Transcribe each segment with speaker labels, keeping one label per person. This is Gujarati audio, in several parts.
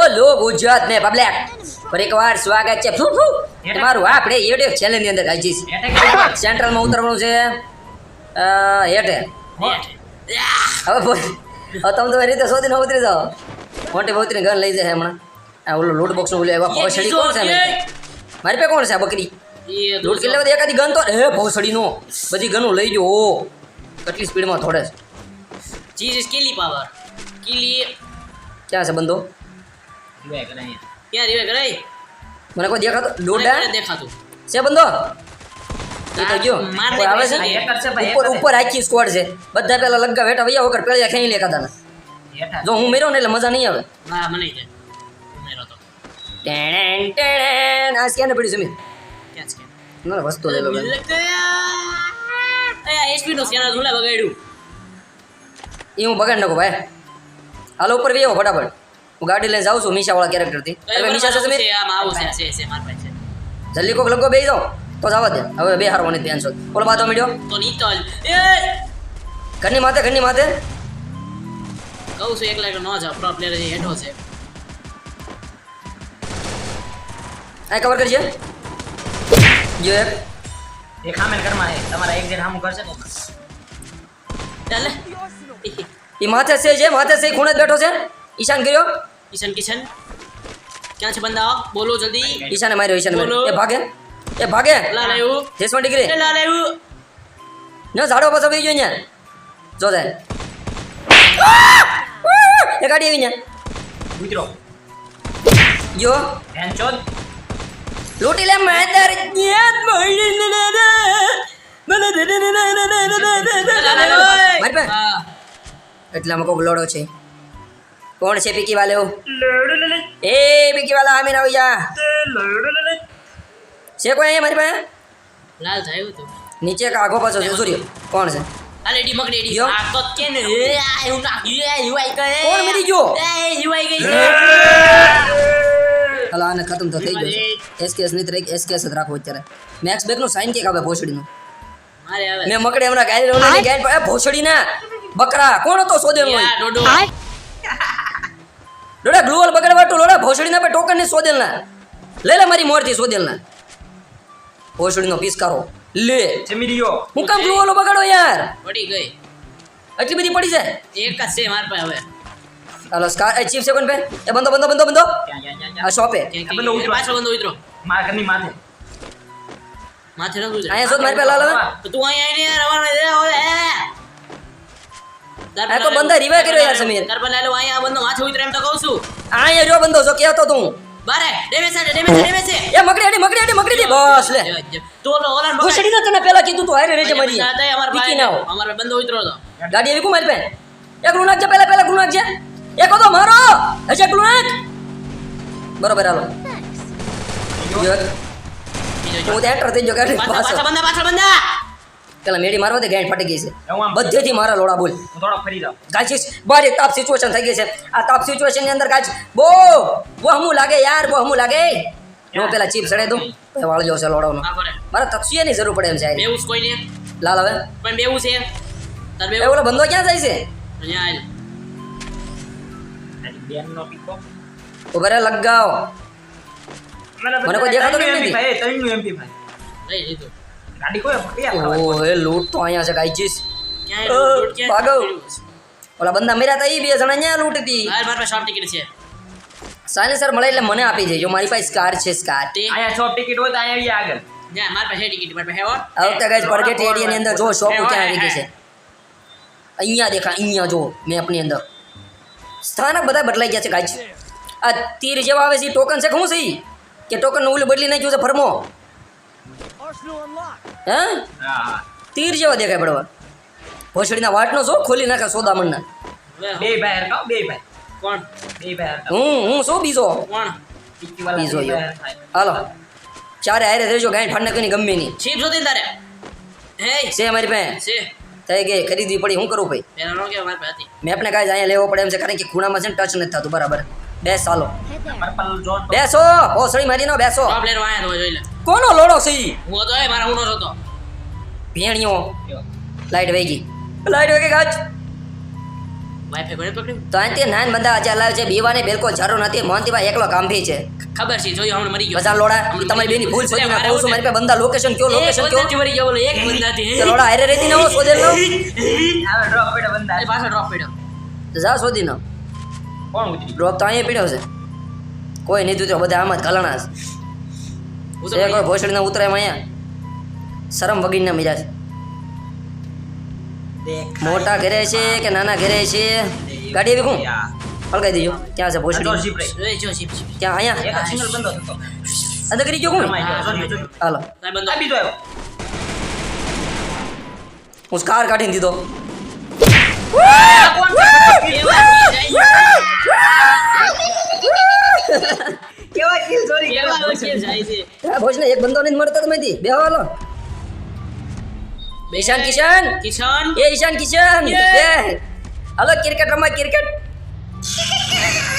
Speaker 1: ઓલો ગુજરાત ને પબ્લિક ફરી એકવાર સ્વાગત છે. ફૂ ફૂ. તમારું આપણે યુટ્યુબ ચેનલની અંદર ગાઈજીસ સેન્ટ્રલમાં ઉતરવાનું છે. હેઠે. હવે બોલ. હવે તમે તો રીતે શોધીને ઉતરી જાઓ. મોટી ઉતરીને ઘર લઈ જાય હમણાં. આ ઓલો લૂટ બોક્સનું એવા ભોસડી કોણ છે મારી પાસે કોણ છે આ બકરી? લૂટ કેટલી બધી એકાદી ગન તો હે ભોસડી નો બધી ગનું લઈ જો ઓ. કેટલી સ્પીડમાં થોડે
Speaker 2: ચીઝ ઇઝ કિલી પાવર કિલી
Speaker 1: ક્યાં છે બંધો?
Speaker 2: ક્યાં
Speaker 1: મને કોઈ દેખાતો? દોડા
Speaker 2: દેખાતો?
Speaker 1: છે બંધો? એ તો ગયો. કોઈ આવે છે? ઉપર ઉપર આખી સ્કોડ છે. બધા પેલા લગ્ગા વેટા વૈયા વગર પેલા ખેંચી લે કાદાને જો હું મેરો ને એટલે મજા નહીં આવે.
Speaker 2: હા મને જાય મેરો તો.
Speaker 1: ટેણ ટેણ આ સ્કેન પડ્યું છે
Speaker 2: ક્યાં છે
Speaker 1: ના વસ્તુ લઈ લો
Speaker 2: મિલ એસપી નો સ્કેનર ઝૂલા બગાડ્યું.
Speaker 1: એ હું બગાડ નાખું ભાઈ. હાલો ઉપર વેવો ફટાફટ. હું ગાડી લઈને જાઉં છું મીશા વાળા કેરેક્ટરથી અરે મીશા સમીર?
Speaker 2: આમાં આવું છે છે છે માર પાસે. છે
Speaker 1: જલ્દી કોક લગો બે જાઓ. તો જવા દે. હવે બે હારવાની ધ્યાન છો બોલો બાતો મીડ્યો.
Speaker 2: તો નીતલ. એ!
Speaker 1: ઘરની માથે ઘરની માથે.
Speaker 2: કહું છું એકલા એકલા ન જા પ્રો પ્લેયર હેઠો છે.
Speaker 1: આ કવર કરજે. જો એક.
Speaker 3: એ હામેલ કરમાં છે તમારા એક જણ હામું કરશે ને
Speaker 2: ચાલે.
Speaker 1: એ માથે છે જે માથે છે ખૂણે જ બેઠો છે. ઈશાન ગયો
Speaker 2: કિશન કિશન ક્યાં છે બંદા બોલો જલ્દી
Speaker 1: ઈશાને માર્યો ઈશાને માર્યો
Speaker 2: બોલો.
Speaker 1: એ ભાગે એ ભાગે
Speaker 2: લા લેવું
Speaker 1: ત્રીસમાં ડિગ્રી
Speaker 2: લા લેવું
Speaker 1: ન ઝાડો પાછો આવી ગયો ને જો દે એ ગાડી આવી ને
Speaker 3: મિત્રો
Speaker 1: યો
Speaker 3: ધ્યાન
Speaker 1: લૂટી લે માદર ન્યાત મળી ને ને મારી પાસે
Speaker 2: હા
Speaker 1: એટલામાં કોક લોડો છે કોણ છે પીકી વાલે એ પીકી વાલા આમીન આવી જા. છે કોઈ અહીંયા મારી પાસે?
Speaker 2: લાલ થયું તું.
Speaker 1: નીચે એક પાછો છે સૂર્ય કોણ છે?
Speaker 2: આ લેડી મકડી એડી આ તો કે ને એ આ એવું ના એ યુઆઈ કહે
Speaker 1: કોણ મરી ગયો?
Speaker 2: એ યુઆઈ ગઈ
Speaker 1: હાલો આને ખતમ તો થઈ ગયો એસકેએસ એસકેએસ જ રાખો અત્યારે. મેક્સ બેકનું સાઈન કેક આવે? ભોસડીનું.
Speaker 2: મારે આવે.
Speaker 1: મેં મકડે એમના ગાય ઓલાની ગાય પર- ભોસડી ના બકરા કોણ હતો સોદેલ
Speaker 2: યા ડોડો
Speaker 1: લોડા ગ્લુઅલ બગડવાટું લોડા ભોસડી ના ટોકનની સોદેલ ના લે લે મારી મોરથી સોદેલ ના ભોસડી નો પીસકારો લે
Speaker 3: ચમીરીઓ
Speaker 1: હું કામ ગ્લુઅલો બગાડો યાર?
Speaker 2: પડી ગઈ.
Speaker 1: આટલી બધી પડી જાય?
Speaker 2: એક જ છે માર પાસે હવે.
Speaker 1: હાલો સ્કાર એ ચીફ સેકન્ડ પે એ બંધો બંધો બંધો બંધો. આ શોપે
Speaker 3: બંદો ઉતરો.
Speaker 2: પાછો બંદો ઉતરો.
Speaker 3: માર ઘરની માથે.
Speaker 2: માથે ન ઉતરો
Speaker 1: અહીંયા શોધ મારી પાસે હવે
Speaker 2: તું અહીંયા આવીને યાર
Speaker 1: આ તો બંદા revive કર્યો યાર સમીર.
Speaker 2: તાર બનાયલો લાલો આ બંદો માથે ઉતરે એમ તો કહું છું.
Speaker 1: અહીંયા જો બંદો છો કહેતો તું
Speaker 2: બારે ડેમેજ છે ડેમેજ છે ડેમેજ છે.
Speaker 1: એ મકડી આડી મકડી આડી મકડી દે બસ લે.
Speaker 2: તો ઓલો ઓલા
Speaker 1: ઘુસડી ના તને પેલા કીધું તો હારે રેજે મારી.
Speaker 2: અમાર
Speaker 1: ભાઈ ના
Speaker 2: અમાર બંદો ઉતરો તો
Speaker 1: ગાડી એવી કુ મારી પેન એક ગુણ નાખજે પેલા પેલા ગુણ નાખજે એક તો મારો. હજે ગુણ નાખ બરોબર હાલો. હું તો એન્ટર થઈ ગયો ગાડી
Speaker 2: પાછળ બંદા પાછળ બંદા
Speaker 1: પેલા મેડી મારવા દે ગાંઠ ફાટી ગઈ છે. બધેથી મારા લોડા બોલ.
Speaker 3: થોડો ફરી
Speaker 1: બારે તાપ સિચ્યુએશન થઈ ગઈ છે. આ તાપ સિચ્યુએશનની અંદર ગાજ બો વહમું લાગે યાર વહમું લાગે. હું પેલા ચીપ ચડાઈ દઉં. વાળ વાળજો છે લોડાનો.
Speaker 2: મારે
Speaker 1: મારે તપસીએ જરૂર પડે એમ સાહેબ.
Speaker 2: બેવું કોઈ ને
Speaker 1: લાલ હવે.
Speaker 2: પણ બેવું છે? તાર બેવું
Speaker 1: ઓલો બંધો ક્યાં જાય છે?
Speaker 2: અહીંયા આય.
Speaker 3: આની બેનનો પીકો
Speaker 1: ઊભા રહે મને કોઈ દેખાતો નથી?
Speaker 3: ભાઈ ત્રણનું એમપી ભાઈ.
Speaker 2: લઈ લીધું.
Speaker 3: ગાડી કોઈ પકડ્યા
Speaker 1: ઓ એ તો અહીંયા છે ગાઈજીસ
Speaker 2: ક્યાંય
Speaker 1: અ,
Speaker 2: લૂંટ ક્યાંય
Speaker 1: ભાગો. ઓલા બંદા મર્યા હતા એ બે જણા અહીંયા લૂંટતી
Speaker 2: માર માર પાસે શોર્ટ ટિકિટ છે.
Speaker 1: સાયલેન્સર મળે એટલે મને આપી દેજો. મારી પાસે સ્કાર છે સ્કાર
Speaker 3: અહીંયા ટિકિટ હોય તો અહીંયા આગળ.
Speaker 2: જા માર પાસે ટિકિટ માર પાસે હોત
Speaker 1: આ વખતે ગાઈસ પરગેટ એરિયાની અંદર જો શોપ ક્યાં આવી ગઈ છે. અહીંયા દેખા અહીંયા જો મેપની અંદર. સ્થાનક બધા બદલાઈ ગયા છે ગાઈસ આ તીર જેવા આવે છે ટોકન છે કે શું છે? કે ટોકન ઓલું બદલી નાખ્યું છે ફરમો. હે? તીર જેવા દેખાય પડવા. ભોસડીના વાટનો છો ખોલી નાખે સોદામણના.
Speaker 3: બે ભાઈ હરકા બે ભાઈ.
Speaker 2: કોણ?
Speaker 3: બે ભાઈ
Speaker 1: હું હું શું બીજો?
Speaker 2: કોણ?
Speaker 1: બીજો યો. હાલો. ચારે હારે રહેજો ગાંઠ ફાડને નાખીને ગમે નહીં.
Speaker 2: છીપ સુધી તારે? હે?
Speaker 1: છે મારી પાસે.
Speaker 2: છે.
Speaker 1: થઈ ગઈ ખરીદવી પડી હું કરું ભાઈ?
Speaker 2: મેં
Speaker 1: આપણે કાંઈ અહીંયા લેવો પડે એમ છે કારણ કે ખૂણામાં છે ને ટચ નથી થતું બરાબર. બેસ ચાલો બેસો ભોસડી મારી નો બેસો કોનો લોડો છે ઈ?
Speaker 2: હું હતો એ મારા ઉનો હતો
Speaker 1: ભેણિયો લાઈટ વહી ગઈ લાઈટ વહી ગઈ ગાજ
Speaker 2: વાઈફાઈ કોને પકડ્યું?
Speaker 1: તો અહીંથી નાન બંદા ચલાવે છે બીવાને બેલકો જરૂર નથી. મોહનતીભાઈ એકલો કામભી છે.
Speaker 2: ખબર છે જોયું હમણાં મરી ગયો.
Speaker 1: બજાર લોડા તમારી બેની ભૂલ શોધી ના કહું છું મારી પાસે બંદા લોકેશન કયો લોકેશન કયો?
Speaker 2: બંદાથી મરી ગયો બોલો એક બંદાથી
Speaker 1: તો લોડા હારે રહેતી ન હો નો
Speaker 3: આવે ડ્રોપ પડ્યો બંદા
Speaker 2: એ પાછો ડ્રોપ પડ્યો.
Speaker 1: તો જા શોધી નો
Speaker 3: કોણ ઉતરી
Speaker 1: ડ્રોપ તો અહીંયા પડ્યો છે. કોઈ નહીં તો બધા આમ જ કલણા છે. એ કોઈ ભોસડી ના ઉતરાય અહીંયા. શરમ વગીન ના
Speaker 3: મિરાજ.
Speaker 1: મોટા ઘરે છે કે નાના ઘરે છે? ગાડી એવી હું પલકાઈ દેજો. ક્યાં છે ભોસડી? ક્યાં? અહીંયા? અંદર કરી ગયો
Speaker 3: હું
Speaker 1: હાલો. હું કાર કાઢીને દીધો.
Speaker 3: કોણ
Speaker 2: વચ્ચે જાય છે.
Speaker 1: આ ભોજને એક બંદો નહીં મળતો તમે બે હાલો. ઈશાન કિશન.
Speaker 2: કિશન.
Speaker 1: એ ઈશાન કિશન. હાલો ક્રિકેટ રમવા ક્રિકેટ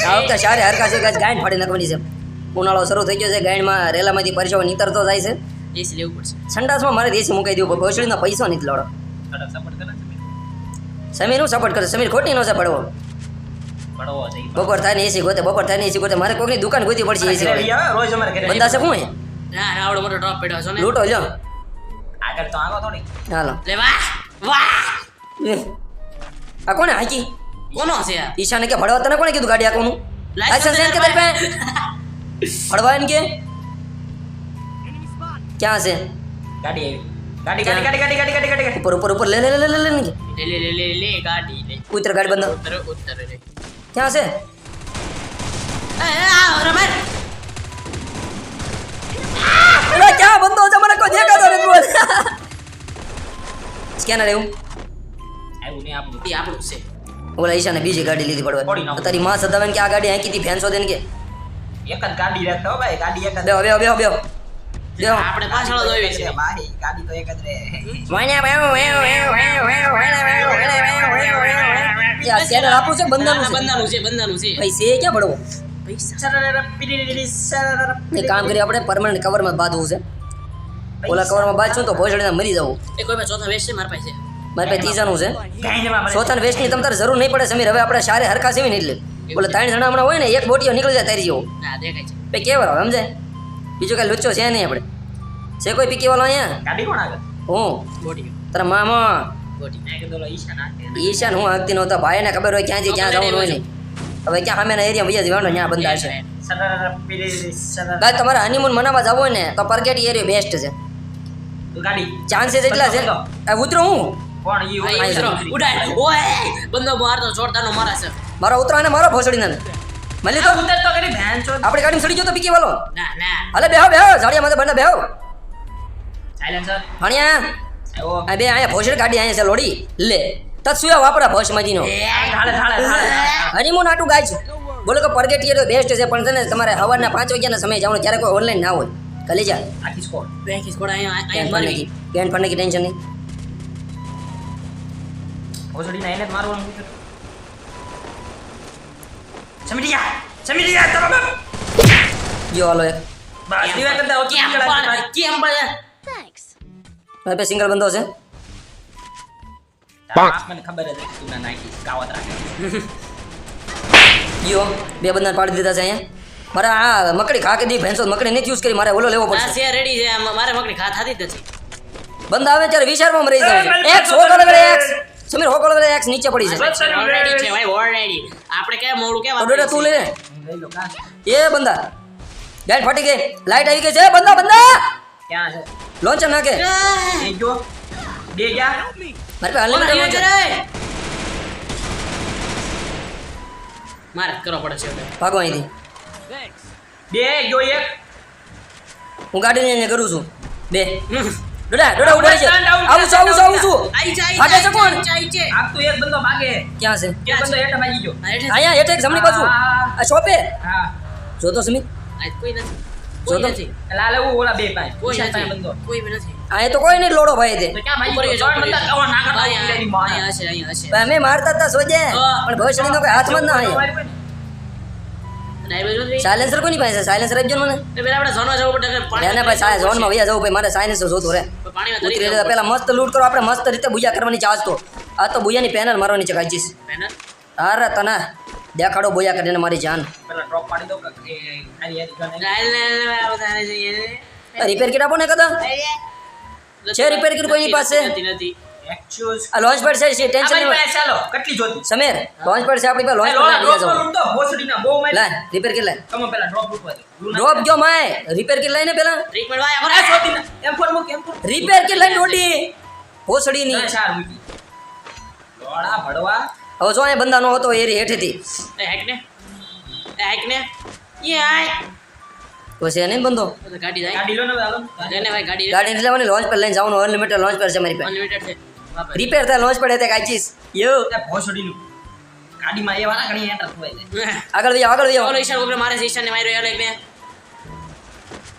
Speaker 1: આ વખતે સારે હરકા ગાય ગાયન ફાડી નાખવાની છે. ઉનાળો શરૂ થઈ ગયો છે ગાયનમાં રેલામાંથી પરસેવો નીતરતો જાય છે.
Speaker 2: એસી લેવું પડશે.
Speaker 1: સંડાસમાં મારે એસી મુકાઈ દેવું ભોસડીનો પૈસો નથી લડો
Speaker 3: સપોર્ટ કરે
Speaker 1: સમીર હું સપોર્ટ કરે સમીર ખોટી નો પડવો બપોર થાય ને એસી ગોતે બપોર થાય ને એસી ગોતે મારે કોઈની દુકાન ગોતી પડશે એસી
Speaker 3: રોજ અમારે ઘરે
Speaker 1: બંદા છે હે
Speaker 2: ના ના આવડો મોટો ડ્રોપ પડ્યો છે ને
Speaker 1: લૂટો લ્યો
Speaker 3: આગળ તો આવો થોડી
Speaker 1: હાલો
Speaker 2: લે વાહ વાહ
Speaker 1: આ કોને હાકી
Speaker 2: કોનો છે આ
Speaker 1: ઈશાને કે ભડવા તને કોને કીધું ગાડી આકોનું લાયસન્સ છે કે તારી પાસે ભડવા એને કે ક્યાં છે
Speaker 3: ગાડી આવી ગાડી ગાડી ગાડી ગાડી ગાડી ગાડી ગાડી
Speaker 1: ઉપર ઉપર ઉપર લે લે લે લે લે લે.
Speaker 2: લે લે લે લે લે ગાડી લે
Speaker 1: ઉતર ગાડી બંધ
Speaker 2: ઉત્તર ઉત્તર રે
Speaker 1: ક્યાં છે ક્યાં બંધો છે મને કોઈ દેખાતો નથી બોલ સ્કેનર એવું
Speaker 3: આવ્યું નહીં આપણું
Speaker 2: એ આપણું છે
Speaker 1: ઓલા ઈશાને બીજી ગાડી લીધી પડવા. તારી માં સદાવે ને કે આ ગાડી હાંકી હતી ફેન્સો દેને કે
Speaker 3: એક જ ગાડી રાખતા હો ભાઈ ગાડી એક જ
Speaker 1: બેહો બેહો બેહો કામ કરી આપણે પરમનન્ટ કવરમાં બાંધવું છે ઓલા કવરમાં બાંધશું તો ભોજડે મરી જવું
Speaker 2: એ ચોથા વેશ છે મારી પાસે
Speaker 1: મારી પાસે છે ચોથા વેશની તમ તારે જરૂર નહીં પડે સમીર હવે આપણે સારી હરખા સેવી નહીં એટલે ઓલા ત્રણ જણા હમણાં હોય ને એક બોટીઓ નીકળી જાય તારી જેવો
Speaker 2: દેખાય છે
Speaker 1: સમજાય બીજું કઈ લુચ્ચો છે નહીં આપણે. છે કોઈ પીકી વાળો અહીંયા?
Speaker 3: ગાડી કોણ આગળ?
Speaker 1: હું. તારા મામા.
Speaker 3: મેં કીધું
Speaker 1: ઈશાન હું આગતી નહોતા. ભાઈને ખબર હોય ક્યાંથી ક્યાં જવાનું હોય નહીં. હવે ક્યાં સામેના એરિયા ભૈયા જવાનો ત્યાં બંધા છે. ભાઈ તમારે હનીમૂન મનાવવા જવું હોય ને તો પરગેટ એરિયો બેસ્ટ છે. ચાન્સીસ એટલા છે. ઉતરો હું?
Speaker 3: કોણ.
Speaker 2: ઉડાય ઓય! બંદો જોરદારનો મારે છે.
Speaker 1: મારો ઉતરો અને મારો ભોસડીને. મળી તો
Speaker 3: ઉતર તો કરી ભેન છો.
Speaker 1: આપણે ગાડી સડી જો તો પીકી વાલો.
Speaker 2: ના ના.
Speaker 1: અલે બેહો બેહો. જાડિયા માથે બને બેહો.
Speaker 3: સાયલેન્સર આવ્યો
Speaker 1: આ બે આયા ભોસડી ગાડી અહીંયા છે લોડી. લે. તત સુયા વાપરા ભોસ મજીનો
Speaker 3: ઢાળે ઢાળે
Speaker 1: હનીમૂન આટું ગાય છે. બોલો કે પરગેટીએ તો બેસ્ટ છે પણ છે ને તમારે સવારના પાંચ વાગ્યાના સમય જવાનું જ્યારે કોઈ ઓનલાઈન ના હોય. કલી જા.
Speaker 3: આખી સ્કોર
Speaker 2: બેંકી સ્કોડ આયા
Speaker 1: આયા
Speaker 2: મારી.
Speaker 1: કી કેન પડને કી ટેન્શન નહીં.
Speaker 3: ઓસડીને એને જ મારવાનું સમીટી જા સમીટી જા તારો બાપ
Speaker 1: જો હાલો એક
Speaker 3: બસ દીવા કરતા ઓછી
Speaker 2: કેમ પણ. કેમ પણ
Speaker 1: મારે પાસે સિંગલ બંધો છે
Speaker 3: મને ખબર હતી તું ના નાખી કાવત રાખે
Speaker 1: જો બે બંધા પાડી દીધા છે અહીંયા મારે આ મકડી ખા કે દી ભેંસો મકડી નથી યુઝ કરી મારે ઓલો લેવો પડશે
Speaker 2: છે રેડી છે મારે મકડી ખા થતી જ નથી
Speaker 1: બંધ આવે ત્યારે વિચારમાં રહી જાય એક કલર એક્સ સમીર હો કલર એક્સ નીચે પડી છે
Speaker 2: ઓલરેડી છે ભાઈ ઓલરેડી આપણે કે મોડું કે
Speaker 1: તો ડોડા તું લે
Speaker 3: હું લઈ લો. કાં
Speaker 1: એ બંદા. ગાડી ફાટી ગઈ. લાઈટ આવી ગઈ છે. બંદા બંદા.
Speaker 3: ક્યાં છે?
Speaker 1: લોન્ચર નાખે.
Speaker 3: એ જો. બે ગયા.
Speaker 1: મારે અનલિમિટેડ લોન્ચર
Speaker 2: મારે જ કરવો પડે છે
Speaker 1: ભાગો અહીંથી.
Speaker 3: બે જો એક.
Speaker 1: હું ગાડીને કરું છું. બે. ડોડા ડોડા ઉડાય છે. આવું છું આવું છું આવું છું.
Speaker 2: આઈ જાય
Speaker 1: ભાગે છે કોણ?
Speaker 2: જાય છે
Speaker 3: આપ તો એક બંદો ભાગે.
Speaker 1: ક્યાં છે?
Speaker 3: એક બંદો હેઠા ભાગી ગયો.
Speaker 1: અહીંયા હેઠે જમણી બાજુ. આ શોપે?
Speaker 3: હા.
Speaker 1: જો તો સમિત
Speaker 2: આ કોઈ નથી.
Speaker 1: જો તો.
Speaker 2: નથી.
Speaker 3: એટલે ઓલા બે પાંચ
Speaker 2: કોઈ નથી.
Speaker 3: બંદો.
Speaker 2: કોઈ નથી.
Speaker 1: આ તો કોઈ નહીં લોડો ભાઈ તે
Speaker 3: તો માં.
Speaker 1: અમે મારતા હતા સોજે. પણ ભવિષ્યનો કોઈ હાથમાં જ ના આવ્યો સાયલેન્સર કોની પાસે સાયલેન્સર આપજો મને.
Speaker 2: પેલા આપણે ઝોનમાં જવું પડે કે પાણી
Speaker 1: એને ભાઈ ઝોનમાં વૈયા જવું ભાઈ મારે સાયલેન્સર જોતો રે
Speaker 2: પાણીમાં
Speaker 1: ઉતરી લેતા પેલા મસ્ત લૂટ કરો. આપણે મસ્ત રીતે બુજા કરવાની ચાર્જ તો. આ તો બુજાની પેનલ મારવાની છે કાજીસ
Speaker 2: પેનલ
Speaker 1: અરે તને દેખાડો બોયા કરીને મારી જાન.
Speaker 3: પેલા ડ્રોપ પાડી દો.
Speaker 1: રિપેર કીટ આપો ને કદા? છે રિપેર kit કોઈની પાસે?
Speaker 2: નથી.
Speaker 1: આ લોન્ચ પેડ છે છે ટેન્શન નહીં
Speaker 3: ચાલો કેટલી જોતી?
Speaker 1: સમીર લોન્ચ પેડ છે આપણી પાસે લોન્ચ પેડ
Speaker 3: ડ્રોપ
Speaker 1: જાવ
Speaker 3: તો ભોસડીના બહુ મારી
Speaker 1: લા રિપેર કીટ લે
Speaker 3: તમે પેલા ડ્રોપ લૂના-
Speaker 1: ડ્રોપ ગયો માય? રિપેર કીટ લઈને પેલા.
Speaker 2: ટ્રીટમેન્ટ વાય
Speaker 3: એમ ફોન મૂક એમ ફોન
Speaker 1: રિપેર કીટ લઈને ઓડી ભોસડીની
Speaker 3: ચાર મૂકી. લોડા ભડવા
Speaker 1: હવે જો અહીંયા બંદા નો હતો એ હેઠેથી.
Speaker 2: હેક ને. હેક ને. એ હાય
Speaker 1: પછી એને બંધો?
Speaker 2: ગાડી
Speaker 3: ગાડી લો ને
Speaker 1: લોન્ચ પર લઈને જવાનું અનલિમિટેડ લોન્ચ પર છે મારી પાસે.
Speaker 2: અનલિમિટેડ છે.
Speaker 1: રિપેર થાય લોન્ચ પડે તે કાચીસ યો
Speaker 3: ભોસડીનું ગાડીમાં એ વાળા ઘણી એન્ટર થવાય
Speaker 1: આગળ વયો આગળ વયો.
Speaker 2: ઓલો ઈશાન ઉપર મારે છે ઈશાનને માર્યો યાર એક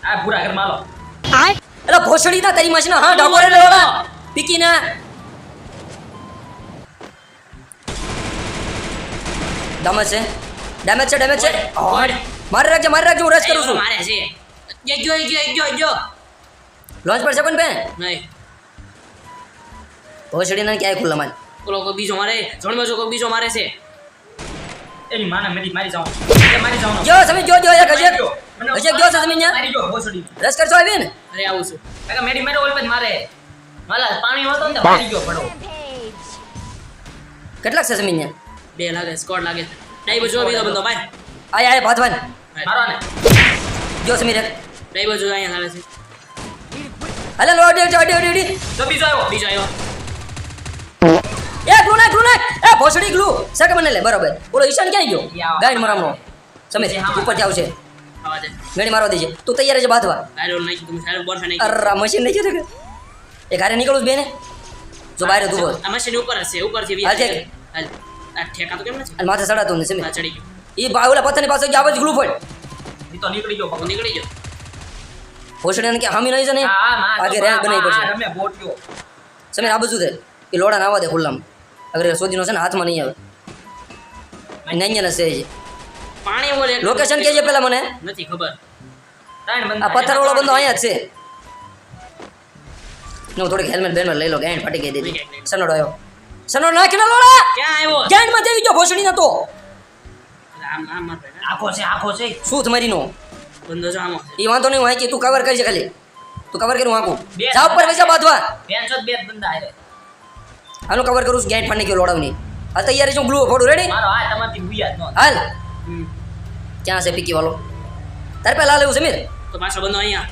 Speaker 3: આ પૂરા ઘર માલો
Speaker 1: અરે ભોસડી ના તારી મશીન હા ડાકો રે લોડા પીકી ના ડેમેજ છે. ડેમેજ છે ડેમેજ છે. મારે રાખજે મારે રાખજે હું રશ કરું છું.
Speaker 2: મારે છે. જો જો એ ગયો
Speaker 1: લોન્ચ પર છે પણ બે
Speaker 2: નહીં.
Speaker 1: ભોસડી ના ક્યાંય ખુલ્લા માલ
Speaker 2: ઓલો કોઈ બીજો મારે? જણમાં જો કોઈ બીજો મારે છે.
Speaker 3: એની માના મેરી મારી જાઉં એ મારી જાઉં
Speaker 1: જો તમે જો જો એક હજે હજે ગયો છે તમે
Speaker 3: મારી જો ભોસડી
Speaker 1: રસ કરશો આવી ને?
Speaker 2: અરે આવું છું.
Speaker 3: કાકા મેડી મારે ઓલ પર મારે. માલા પાણી હતો ને મારી ગયો પડો
Speaker 1: કેટલાક છે જમીન
Speaker 2: બે લાગે સ્કોડ લાગે. ડાઈવ જો બીજો બંદો ભાઈ.
Speaker 1: આય આય ભાતવાન
Speaker 3: મારો ને
Speaker 1: જો સમીર
Speaker 2: ડાઈવ બાજુ અહીંયા ચાલે છે.
Speaker 1: હાલે લો ડી ડી ડી
Speaker 3: તો બીજો આવ્યો.
Speaker 2: બીજો આવ્યો.
Speaker 1: એ ગ્લુ નાખ ગ્લુ નાખ. એ ભોસડી ગ્લુ. સકે મને લે બરાબર. ઓલો ઈશાન ક્યાં ગયો. ગાઈડ મરામનો સમીર ઉપર જાવ છે
Speaker 2: આવા
Speaker 1: મારવા દેજે. તું તૈયાર છે બાંધવા.
Speaker 2: અરે
Speaker 1: મશીન નહીં છે એ ઘરે નીકળું છું બેને. જો બહાર તું બોલ
Speaker 2: મશીન ઉપર જ છે ઉપરથી
Speaker 1: હાલ છે.
Speaker 2: ઠેકા તો કેમ નથી?
Speaker 1: માથે સડાતું ને સમીર
Speaker 2: ચડી ગયો.
Speaker 1: એ બાવલા પથ્થરની પાસે આવ જ ગ્લુ ફળ
Speaker 3: એ તો નીકળી ગયો
Speaker 2: પગ નીકળી ગયો.
Speaker 1: ભોસડીને કે હામી નહીં છે ને? આગે રેન્ક બનાવી પડશે. સમીર આ બધું દે એ લોડા નાવા દે ખુલ્લામાં. અગર સોદીનો છે ને હાથમાં નહીં આવે. નહીં છે એ.
Speaker 2: પાણી બોલે
Speaker 1: લોકેશન કહેજે પેલા મને.
Speaker 2: નથી ખબર.
Speaker 1: આ
Speaker 3: બંદા
Speaker 1: પથ્થર વાળો બંદો અહીંયા જ છે. નો થોડીક હેલ્મેટ બેલમેટ લઈ લો ગાંઠ ફાટી ગઈ દીધી. સનોડો આવ્યો. સનોડો નાખી ના લોડા!
Speaker 2: ક્યાં આવ્યો?
Speaker 1: ગાંઠમાં દેવી જો ભોસડી નતો.
Speaker 3: આખો છે આખો છે.
Speaker 1: શું તમારી નો
Speaker 2: બંધો જો આમો.
Speaker 1: ઈ વાંધો નહીં વાંચી તું કવર કરી છે ખાલી. તું કવર કરી હું
Speaker 3: આખું
Speaker 1: જા ઉપર પૈસા બાંધવા
Speaker 3: પેન્સો બે જ બંદા આરે
Speaker 1: આનું કવર કરું છું ગેટ ફાટી ગયો લોડાવની આ તૈયારી છું ગ્લુ ફોડું રેડી
Speaker 3: મારો
Speaker 1: હાલ ક્યાં છે પીકી વાલો? તારે પેલા લેવું સમીર
Speaker 2: તો પાછો બંધો અહીંયા.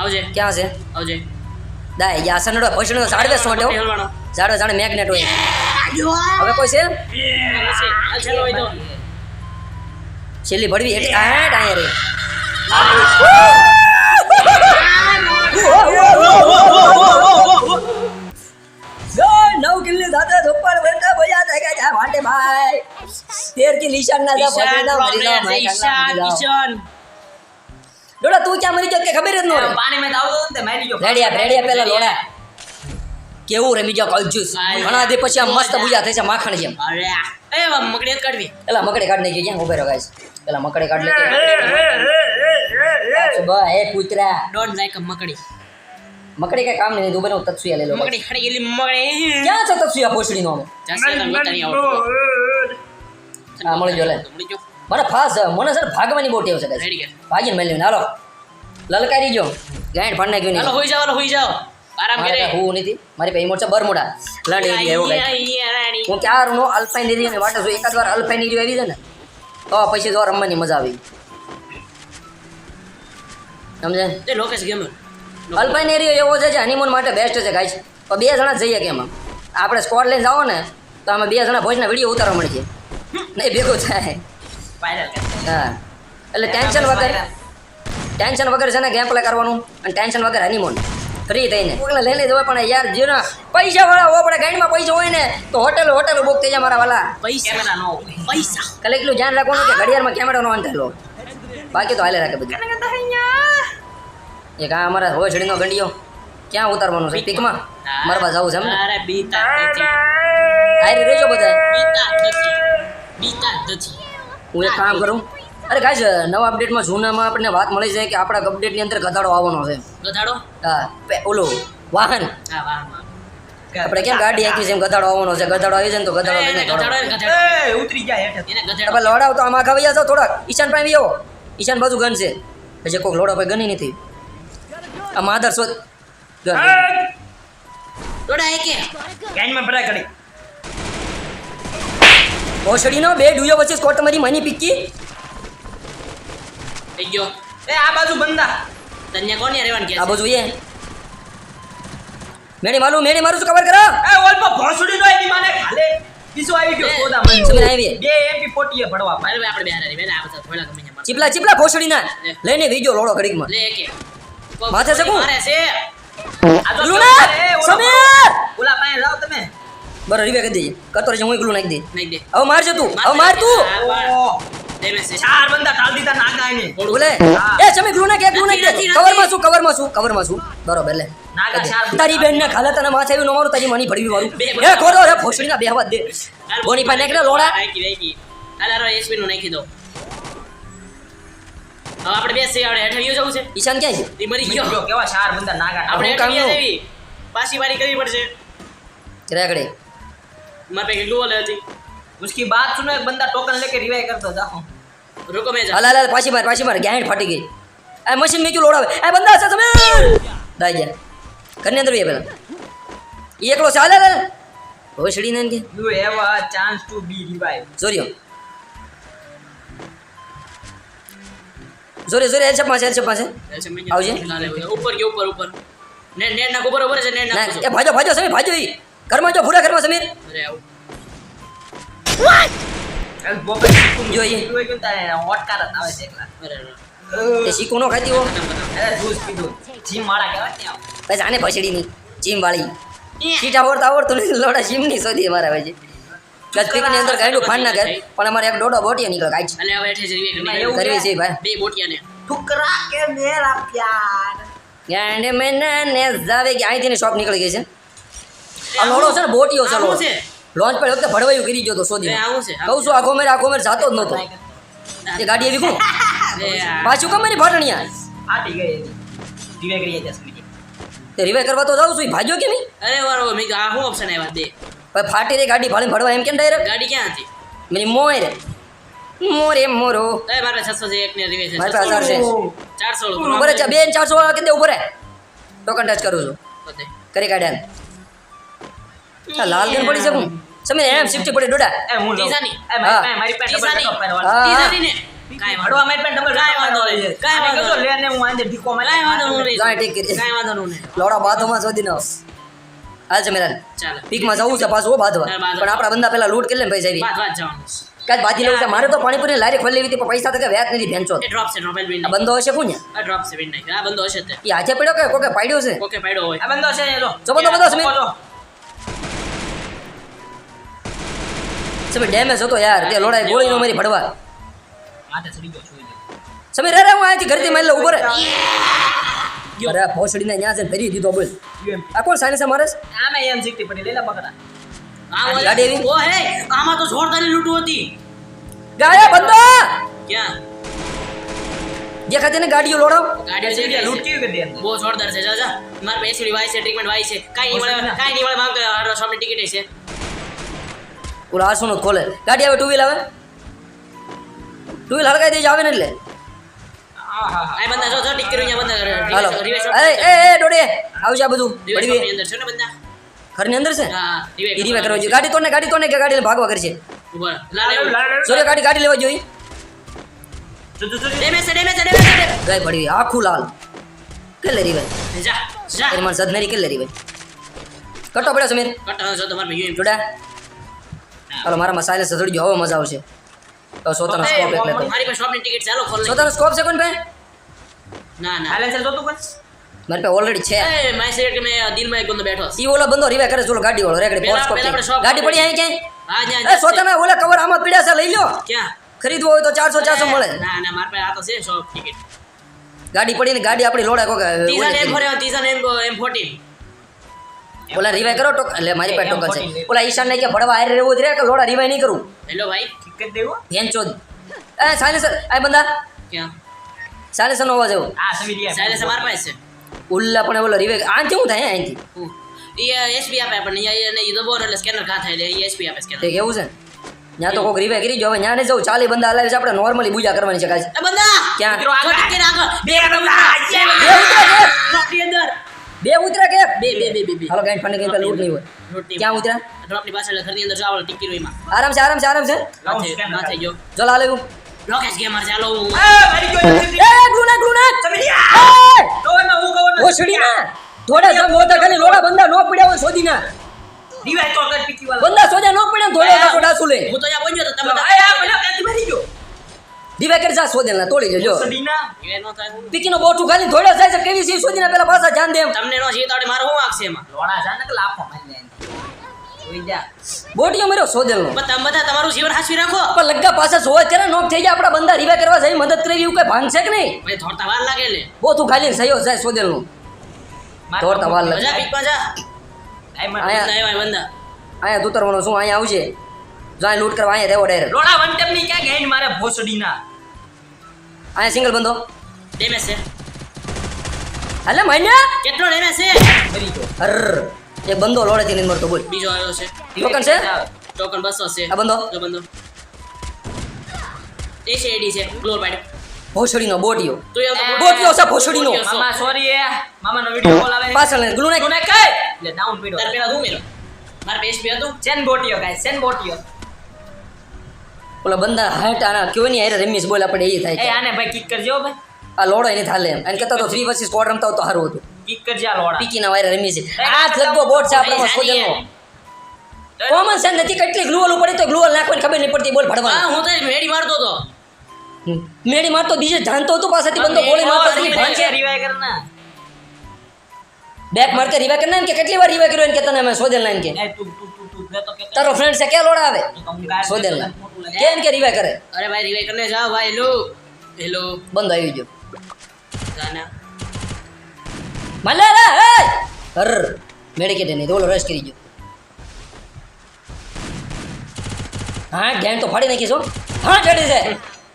Speaker 2: આવજે.
Speaker 1: ક્યાં છે?
Speaker 2: આવજે.
Speaker 1: દાય યા સનડો ભોસડીનો સાડવે સોટો
Speaker 2: સાડવે
Speaker 1: સાડે જાણે મેગ્નેટ હોય. હવે કોઈ છે?
Speaker 2: આ છેલ્લો હોય તો
Speaker 1: છેલ્લી ભડવી એટલે આ ડાયા રે. નવ કિલ્લી સાથે ધોપાર વરકા ભયા થઈ ગયા વાટે ભાઈ. તેર કિલ્લી ઈશાન ના જા
Speaker 2: ઈશાન ઈશાન ઈશાન
Speaker 1: લોડા તું ક્યાં મરી ગયો કે ખબર જ ન હોય?
Speaker 3: પાણીમાં તો આવતો ને મરી ગયો.
Speaker 1: રેડિયા રેડિયા પેલા લોડા. કેવું રમી જાવ કલજુસ. ઘણા દે પછી આ મસ્ત બુજા થઈ છે માખણ જેમ.
Speaker 2: અરે. એ મકડી કાઢવી.
Speaker 1: એલા મકડે કાઢ નાખી ક્યાં ઉભે રહો ગાઈસ? એલા મકડે કાઢ લે બસ એ કૂતરા.
Speaker 2: ડોન્ટ લાઈક મકડી
Speaker 1: મકડે કઈ કામ નહીં દુબઈ રહો તત્સુયા લઈ લો
Speaker 2: મકડી ખડી ગયેલી મકડી.
Speaker 1: ક્યાં છે તત્સુયા ભોસડી નો. હા, મળી ગયો લે. મને ફાસ મને સર ભાગવાની બહુ ટેવ છે ભાગીને મેળવી હાલો. લલકારી ગયો. ગાંઠ ફાડ નાખ્યું
Speaker 2: હાલો હોઈ જાવ હોઈ જાવ આરામ કરે.
Speaker 1: હું નથી મારી પાસે ઈમોટ છે બરમુડા. લડી એરિયા એવો guys.
Speaker 2: અહીંયા રાણી.
Speaker 1: હું ક્યારનો અલ્પાઇન એરિયાને વાટે છું એકાદ વાર અલ્પાઇન એરિયા આવી જાય ને તો પછી જો રમવાની મજા આવી. સમજે
Speaker 2: એ લોકેશ ગેમર
Speaker 1: અલ્પાઇન એરિયો એવો છે જે હનીમૂન માટે બેસ્ટ છે ગાઈસ તો બે જણા જઈએ કે એમાં. આપણે સ્કોટ લઈને જાઓ ને તો અમે બે જણા ભોજના વીડિયો ઉતારવા મળીએ. નહીં ભેગું થાય. હા. એટલે ટેન્શન વગર ટેન્શન વગર છે ને ગેમ પ્લે કરવાનું અને ટેન્શન વગર હનીમૂન ફ્રી થઈને. કોકને લઈને જવાય પણ યાર જેના પૈસા વાળા હોય આપણે ગાડીમાં પૈસા હોય ને તો હોટેલ હોટેલ બુક થઈ જાય મારા વાલા.
Speaker 2: પૈસા. પૈસા.
Speaker 1: કલે એટલું ધ્યાન રાખવાનું કે ઘડિયાળમાં કેમેરાનો નો અંધારો બાકી તો હાલે રાખે બધું. એક આ અમારા હોછડીનો ગંડિયો. ક્યાં ઉતારવાનું છે? પીકમાં? મરવા જવું છે એમ
Speaker 2: અરે બીતા નથી
Speaker 1: હારી રહેજો બધા.
Speaker 2: બીતા નથી બીતા નથી
Speaker 1: હું એક કામ કરું. અરે ગાઈસ નવા અપડેટમાં જૂનામાં આપણને વાત મળી જાય કે આપણા અપડેટની અંદર ગધાડો આવવાનો છે.
Speaker 2: ગધાડો?
Speaker 1: હા ઓલો વાહન.
Speaker 2: હા વાહન
Speaker 1: આપણે કેમ ગાડી આખી છે એમ ગધાડો આવવાનો છે? ગધાડો આવી જાય તો ગધાડો લઈને
Speaker 2: ગધાડો
Speaker 4: એ ઉતરી જાય હેઠે
Speaker 2: એને ગધાડો.
Speaker 1: આપણે લોડાવ તો આમાં ખાવી જાવ થોડાક. ઈશાન પાસે આવી આવો ઈશાન બાજુ ગન છે. પછી કોઈક લોડા પાસે ગની નથી. આ માધર શોધ ગન.
Speaker 2: દોડા એકે.
Speaker 4: ગાઈનમાં ભરાય કરી.
Speaker 1: ભોસડીનો બે ડુયો વચ્ચે સ્કોટ તમારી મની પિક્કી
Speaker 2: થઈ ગયો.
Speaker 4: એ આ બાજુ બંદા
Speaker 2: તને કોની રેવાન કે
Speaker 1: આ બાજુ એ. મેડી મારું મેડી મારું શું કવર કરો?
Speaker 4: એ ઓલપો ભોસડી નો એની માને ખાલે. બીજો આવી ગયો
Speaker 2: એ,
Speaker 4: મન
Speaker 1: સમજ આવી.
Speaker 4: બે એમપી પોટીએ ભરવા
Speaker 2: અરે ભાઈ, આપણે બે હારે રહી. આ બધા થોડા ગમે
Speaker 1: ચીપલા ચીપલા ભોસડી ના લઈને વીજો લોડો ઘડીકમાં.
Speaker 2: લે એકે.
Speaker 1: માથે છે?
Speaker 2: મારે છે.
Speaker 1: લુના! સમીર!
Speaker 4: ઓલા પાસે લાવ તમે
Speaker 1: બરો રીવે કરી દેજે કરતો રહેજે હું એકલું નાખી દે
Speaker 2: નાખી દે.
Speaker 1: હવે મારજે તું હવે માર તું
Speaker 2: હા, બસ.
Speaker 4: ઓ
Speaker 2: Damage છે.
Speaker 4: ચાર બંદા ટાળ દીધા નાગા
Speaker 1: બોલે એ ચમે ગ્લુ નાખ એક ગ્લુ નાખ દે
Speaker 2: નથી, નથી.
Speaker 1: કવરમાં શું કવરમાં શું કવરમાં શું બરોબર લે
Speaker 4: નાગા ચાર
Speaker 1: તારી બેન ને ખાલા તને માથે આવ્યું નમારું તારી મની ભડવી વાળું એ ખોરો રે ના દે બોની પાસે નાખ લોડા
Speaker 2: નાખી, નાખી. નું નાખી દો. હવે આપણે બે છે, આપણે હેઠળ view જવું છે
Speaker 1: ઈશાન ક્યાં છે
Speaker 2: એ મરી
Speaker 4: જો
Speaker 2: ગયો
Speaker 4: કેવા ચાર બંદા નાગા
Speaker 2: આપણે
Speaker 1: હું
Speaker 2: હેઠળ
Speaker 1: કામનું?
Speaker 2: view જવી. પાછી વારી કરવી પડશે
Speaker 1: રેગડે
Speaker 2: મારા પાસે ગ્લુ વાલે હતી
Speaker 4: उसकी बात सुनो एक बंदा टोकन लेके रिवाइव कर दो जाओ
Speaker 2: રોકો મેં જા.
Speaker 1: હાલ હાલ હાલ, પાછી માર પાછી માર ગાંઠ ફાટી ગઈ આ મશીન મેં ક્યું લોડાવે એ બંદા છે તમે દાઈ જા ઘરની અંદર વે પેલા ઈ એકલો છે હાલ હાલ હાલ ભોસડી ને કે
Speaker 4: you have a chance to
Speaker 1: જોરે જોરે માં છે
Speaker 2: અચ્છા, મેં
Speaker 1: આવજે.
Speaker 2: ઉપર કે ઉપર ઉપર. ને નેટ નાખ ઉપર ઉપર છે નેટ નાખ
Speaker 1: એ ભાજો ભાજો સમીર ભાજો ઈ. ઘરમાં જો ભૂરા ઘરમાં સમીર.
Speaker 2: અરે આવ.
Speaker 4: El એલ
Speaker 1: બોપે કુમ
Speaker 4: તું એ. કેમ તારે હોટ કારત આવે છે એકલા.
Speaker 2: અરે અરે.
Speaker 1: એ નો ખાતી હો.
Speaker 4: અરે જ્યુસ પીધું. જીમ માળા કેવા ત્યાં.
Speaker 1: પછી આને ભસડી ની જીમ વાળી. સીટ આવડતા આવડતું નહીં લોડા ચીમની શોધી મારા ભાઈ ગજની અંદર ગાડું ફાન ના ગયા પણ અમારે એક દોડો બોટીઓ નીકળે કાઢ
Speaker 2: અને હવે એટલે જ revive
Speaker 1: કરવી છે ભાઈ.
Speaker 2: બે બોટિયાને.
Speaker 4: ઠુકરા કે મેરા પ્યાર
Speaker 1: ગાંડે મેને ને જાવે કે અહીંથી ની શોપ નીકળી ગઈ છે. આ લોડો છે ને બોટીઓ છે લોડો.
Speaker 2: છે.
Speaker 1: લોન્ચ પર વખતે ભડવાયું કરી ગયો તો
Speaker 2: એ આવું છે
Speaker 1: કહું છું. આખો મેર આખો મેર જાતો જ નહોતો. એ ગાડી એવી કોણ? પાછું કમ મારી ફાટણિયા
Speaker 4: ફાટી ગઈ રીવાઇવ કરી દસ મિનિટ
Speaker 1: તે રિવાય કરવા તો જાઉં છું ઈ ભાગ્યો કે નહીં?
Speaker 2: અરે વારો મેં આ શું ઓપ્શન આવ્યા દે?
Speaker 1: ભાઈ ફાટી રે ગાડી ફાડીને ભડવા એમ કેમ ડાયરેક્ટ
Speaker 2: ગાડી ક્યાં હતી
Speaker 1: મેરી મોય રે એમ મોરો
Speaker 2: એ મારે 600 જે એક ને રિવે છે
Speaker 1: મારી પાસે છે
Speaker 2: 400
Speaker 1: ઉપર છે બેન 400 વાળા કે ઉપર ટોકન ટચ કરું છું કરી કાઢ્યા લાલ ગન પડી છે કોણ સમીર એમ શિફ્ટ પડી ડોડા
Speaker 4: એ હું.
Speaker 2: તીસાની.
Speaker 4: એ મારી
Speaker 1: હા.
Speaker 4: પાસે- મારી પાસે double
Speaker 2: તીસાની.
Speaker 4: cup પહેરવાનો.
Speaker 1: હા.
Speaker 2: કાંઈ
Speaker 4: મારી
Speaker 2: કાંઈ વાંધો નહીં.
Speaker 4: છે.
Speaker 2: વાંધો
Speaker 4: કહેજો, લે ને હું આંદે ઢીકો માં
Speaker 2: કાંઈ વાંધો નહીં.
Speaker 1: જાય ઠીક કરી
Speaker 2: કાઈ વાંધો નહીં
Speaker 1: લોડા બાથોમાં શોધી નાખ હાલ છે મેરા
Speaker 2: ચાલો.
Speaker 1: પીકમાં જવું છે પાછું બાંધવા. પણ આપણા બંદા પેલા લૂંટ કરી લે ભાઈ પૈસા આવી ભાજી લેવું છે. મારે તો પાણીપુરી લારી ખોલી લેવી હતી પણ પૈસા તકે વ્યાજ નથી ભેંચો
Speaker 2: ડ્રોપ છે ડ્રોપ એલ
Speaker 1: આ બંધો હશે કોણ
Speaker 2: આ ડ્રોપ છે વિન નહીં. આ બંધો હશે તે.
Speaker 1: એ હાથે પડ્યો કે કોકે પાડ્યો છે?
Speaker 2: કોકે પાડ્યો હોય.
Speaker 4: આ બંધો છે એ લો.
Speaker 1: જો બંધો બંધો સમીર. સમીર ડેમેજ હતો યાર. તે લોડાઈ ગોળી નો મારી ભડવા
Speaker 4: માથે ચડી ગયો છું એ.
Speaker 1: રે રે હું અહીંથી ઘરથી મારી લે ઊભો રે. અરે ભોસડીને ન્યા છે ફેરી દીધો બોલ. આ કોણ સાને છે મારે?
Speaker 4: આમે એમ જીતી પડી લેલા બકરા.
Speaker 2: આ ઓલા-
Speaker 1: ગાડી
Speaker 2: ઓ હે આમાં તો જોરદારની લૂંટુ હતી.
Speaker 1: ગાયા બંધો
Speaker 2: ક્યાં?
Speaker 1: દેખાતી ને ગાડીઓ લોડાવ
Speaker 2: ગાડી છે
Speaker 4: જગ્યા લૂંટ કેવી કરી દે
Speaker 2: બહુ જોરદાર છે જા જા. મારા પાસે વાય છે ટ્રીટમેન્ટ વાય છે. કાઈ નહીં મળે કાઈ નહીં મળે માંગ હારો શોપની ટિકિટ છે.
Speaker 1: ઓલા ખોલે. ગાડી આવે ટુ વ્હીલ આવે? ટુ વ્હીલ હળગાઈ દેજો આવે ને એટલે?
Speaker 2: આ બંદા જો જો ટિક કર્યું અહીંયા
Speaker 1: હાલો.
Speaker 2: બંદા રિવે
Speaker 1: અરે એ એ ડોડે આવશે આ બધું? બળી
Speaker 2: અંદર છે ને બંદા
Speaker 1: ઘરની અંદર છે?
Speaker 2: હા રિવે
Speaker 1: કરવા જોઈએ. ગાડી કોને ગાડી કોને કે ગાડી ભાગવા કરશે?
Speaker 2: ઊભા લાલ એવું.
Speaker 1: ગાડી ગાડી લેવા જોઈએ.
Speaker 4: જો, જો, જો, જો.
Speaker 2: ડેમેજ છે ડેમેજ છે ડેમેજ છે
Speaker 1: ગઈ પડી આખું લાલ. કેટલે ભાઈ
Speaker 2: જા જા.
Speaker 1: તારી માન સદનરી કેટલે રીવે કટો પડ્યો સમીર.
Speaker 2: કટો જો તમારે યુએમ
Speaker 1: જોડા. હાલો મારામાં સાયલેન્સ થોડી જો હવે મજા આવશે. તો સોતાનો સ્કોપ એટલે તો.
Speaker 2: મારી પાસે શોપની ટિકિટ ચાલો ખોલ
Speaker 1: સોતાનો સ્કોપ છે કોણ ભાઈ
Speaker 2: ના ના.
Speaker 4: હાલે ચાલ તો તું કોઈ?
Speaker 1: મારી પાસે ઓલરેડી છે.
Speaker 2: એ માય સેટ મે દિલમાં એક બંદો બેઠો છે.
Speaker 1: ઈ ઓલો બંદો રીવે કરે જોલો ગાડી વાળો રેકડી
Speaker 2: આપણે shop
Speaker 1: ગાડી પડી
Speaker 2: હા
Speaker 1: ક્યાંય?
Speaker 2: જ્યાં
Speaker 1: એ સોતાના ઓલા કવર આમાં પીડ્યા છે લઈ લો
Speaker 2: ક્યાં?
Speaker 1: ખરીદવો હોય તો ચારસો ચારસો મળે.
Speaker 2: ના ના મારી પાસે આ તો છે શોપ ટિકિટ
Speaker 1: ગાડી પડીને ગાડી આપણી લોડા કોકે
Speaker 2: એમ
Speaker 1: ઓલી
Speaker 2: ફોરે ત્રીજા એમ એમ
Speaker 1: ઓલા રિવાય કરો ટોક એટલે મારી પાસે ટોકન છે. ઓલા ઈશાન ને કે ભડવા હારે રહેવું જ રે કે લોડા રિવાય નહીં કરું?
Speaker 2: હેલો ભાઈ
Speaker 4: ટિકિટ દેવો?
Speaker 1: ધ્યાન ચોદ. એ સાયલેન્સર આ બંદા.
Speaker 2: ક્યાં?
Speaker 1: સાયલેન્સર નો અવાજ આવ્યો
Speaker 4: આ સમી યાર.
Speaker 2: સાયલેન્સ માર પાસે છે.
Speaker 1: ઉલ્લા પણ ઓલા રિવાય આ શું થાય અહીંથી?
Speaker 2: હું. એ એસપી આપે પણ અહીંયા એને ઈ દબો એટલે સ્કેનર ઘા થાય એટલે એસપી આપે સ્કેનર
Speaker 1: કેવું છે? ત્યાં તો કોઈક રિવાય કરી જો હવે ત્યાં નહીં જવું. ચાલી બંદા હલાવે છે. આપણે નોર્મલી પૂજા કરવાની છે કાંઈ
Speaker 2: બંદા!
Speaker 1: ક્યાં?
Speaker 2: આગળ? બે બંદા
Speaker 1: બે ઉતરા કે બે
Speaker 2: બે બે બે
Speaker 1: હાલો ગાઈડ ફંડે કઈ લૂટ નહીં હોય ક્યાં ઉતરા
Speaker 2: ડ્રોપની પાસે એટલે ઘરની અંદર જાવ ટિકિટ એમાં
Speaker 1: આરામ છે આરામ છે આરામ છે
Speaker 2: માથે ગયો જો
Speaker 1: ચલો હાલે એવું
Speaker 2: લોકેશ ગેમર ચાલો
Speaker 4: એ મારી ગયો એ
Speaker 1: એ ગ્લુના તમે
Speaker 4: લ્યા તો ના હું કહું ને.
Speaker 1: ઓછડી ના થોડા જમ હોતા ખાલી લોડા બંદા નો પડ્યા હોય શોધી ના
Speaker 4: Revive તો કર પીકી વાળા.
Speaker 1: બંદા સોજા નો પડ્યા ને થોડા તો ડાસુ લે
Speaker 2: હું તો ત્યાં પહોંચ્યો તો તમે
Speaker 4: આ આ પેલો ક્યાંથી મરી ગયો?
Speaker 1: દીવા જા સોદેલ ના તોડી
Speaker 2: થાય
Speaker 1: પીકીનો બોઠું ખાલી થોડા જાય છે કેવી સી સોદી ના પેલા પાછા જાન દેમ
Speaker 2: તમને નો જીતાડે મારો હું છે એમાં?
Speaker 3: લોડા જાન ને લાફો મારી લે
Speaker 2: પણ તમે બધા તમારું જીવન રાખો.
Speaker 1: પણ લગ્ગા કરે નોક થઈ જાય આપણા બંદા રીવા કરવા જાય મદદ કરી એવું કઈ ભાંગશે કે નહીં?
Speaker 2: ભાઈ થોડતા વાર લાગે એટલે
Speaker 1: બોથું ખાલી ને સહયો જાય સોદેલનું વાર લાગે.
Speaker 2: મજા પીકમાં જા.
Speaker 1: આયા
Speaker 2: બંદા એવાય બંદા.
Speaker 1: અહીંયા શું અહીંયા આવશે જાય લૂટ કરવા અહીંયા રહેવો ડાયરેક્ટ
Speaker 4: લોડા વન ટેપની ક્યાં ગઈ મારે ભોસડીના.
Speaker 1: અહીંયા સિંગલ બંધો.
Speaker 2: ડેમેજ છે.
Speaker 1: અલે માન્યા
Speaker 2: કેટલો ડેમેજ છે?
Speaker 3: મરી ગયો.
Speaker 1: અર એક બંધો લોડેથી નહીં મરતો બોલ.
Speaker 2: બીજો આવ્યો છે.
Speaker 1: ટોકન છે?
Speaker 2: ટોકન 200 છે.
Speaker 1: આ બંધો?
Speaker 2: જો બંધો. એ છે એડી છે. ગ્લોર પાડ
Speaker 1: ભોસડીનો બોટિયો
Speaker 2: તો
Speaker 1: બોટિયો છે ભોસડીનો.
Speaker 3: મામા સોરી એ. મામાનો વિડિયો કોલ આવે.
Speaker 1: પાછળ ગ્લુ નાખ.
Speaker 3: તું ને કઈ એટલે ડાઉન પીડો
Speaker 2: તાર પેલા તું મેલો મારે પેસ્ટ હતું.
Speaker 3: સેન બોટિયો ગાઈસ સેન બોટિયો
Speaker 1: ઓલા બંદા હાટ આના કયો ની હારે રમીશ બોલ આપણે એ થાય
Speaker 3: એ આને ભાઈ કિક કરજો ભાઈ.
Speaker 1: આ લોડો એને થાલે એમ. એને કહેતા તો થ્રી વર્સિસ સ્કોડ રમતા તો સારું હતું.
Speaker 3: કિક કરજે આ લોડા.
Speaker 1: પીકીના વાયરે રમી છે. આ લગભગ બોટ છે આપણો સોજનો કોમન સેન્સ નથી કેટલી ગ્લુઅલ ઉપડી તો ગ્લુઅલ નાખવાની ખબર નહીં પડતી બોલ ભડવા.
Speaker 2: હું તો મેડી મારતો હતો.
Speaker 1: મેડી મારતો બીજે જાણતો હતો પાછળથી બંદો ગોળી મારતો હતો ઈ
Speaker 3: રિવાય કરના
Speaker 1: બેક માર કે કરના કે કેટલી વાર રિવા કર્યો એમ કે તને અમે સોજલ લાઈન કે.
Speaker 3: તું તું તું તું તો.
Speaker 1: તારો ફ્રેન્ડ છે ક્યાં લોડા આવે?
Speaker 3: તો હું ગાય
Speaker 1: સોજલ ના કેમ કે રિવા કરે?
Speaker 2: અરે ભાઈ રિવાઈ કરને જાઓ ભાઈ હેલો. હેલો.
Speaker 1: બંધ આવી ગયો.
Speaker 2: જાના.
Speaker 1: મલે રે હે! હર. મેડિકેટ નહીં તો ઓલો રશ કરી ગયો. હા ગેન તો ફાડી નાખીશું હા. ચડી છે.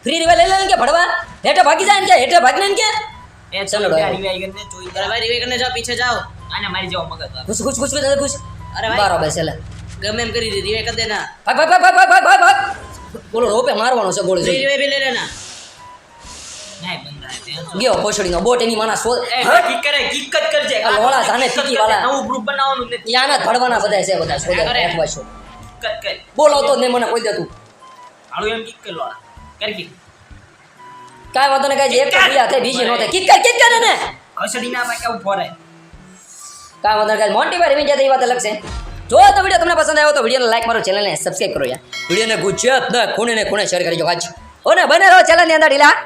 Speaker 1: ફ્રી રિવા લઈ લે કે ભડવા હેઠે ભાગી જાય ને કે? હેઠે ભાગને ને કે?
Speaker 3: એ
Speaker 1: ચાલો
Speaker 3: ચલો
Speaker 1: ભાઈ.
Speaker 3: રિવાય કરને જોઈ.
Speaker 2: અરે ભાઈ રિવાઈ કરને જાઓ પીછે જાઓ.
Speaker 3: આને મારી જાવ મગજ વાર.
Speaker 1: ખુશ ખુશ ખુશ ખુશ ખુશ
Speaker 2: અરે ભાઈ.
Speaker 1: બરાબર છે લે.
Speaker 2: ગમે એમ કરી દીધી કરી દેના
Speaker 1: ભાગ ભાગ ભાગ ભાગ ભાગ ભાગ ભાગ બોલો રોપે મારવાનો છે ગોળી
Speaker 2: બી લઈ લેના
Speaker 1: ગયો પોછડીનો બોટ એની માના સો
Speaker 3: કિક કરે કિક જ કરજે.
Speaker 1: આ સાને પીકી વાળા.
Speaker 3: નવું ગ્રુપ બનાવવાનું નથી.
Speaker 1: યાના ધડવાના બધા છે બધા સોજલ એક વાસો
Speaker 3: કિક કર.
Speaker 1: બોલાવતો જ મને કોઈ દેતું.
Speaker 3: હાલું એમ કિક કર કિક
Speaker 1: એક તો બીજા થાય બીજી નો થાય કિક કર કિક કર ને.
Speaker 3: પાકે
Speaker 1: નહીં કાંઈ મોટી વાર એવી જાય એ વાત અલગ છે. જો તો વીડિયો તમને પસંદ આવ્યો તો વિડીયોને લાઈક મારો ચેનલને સબસ્ક્રાઈબ કરો યાર. વિડીયોને ગુજરાતના ખૂણે ખૂણે શેર કરી જો વાંચ ઓને બને રહો ચેનલની અંદર ઢીલા.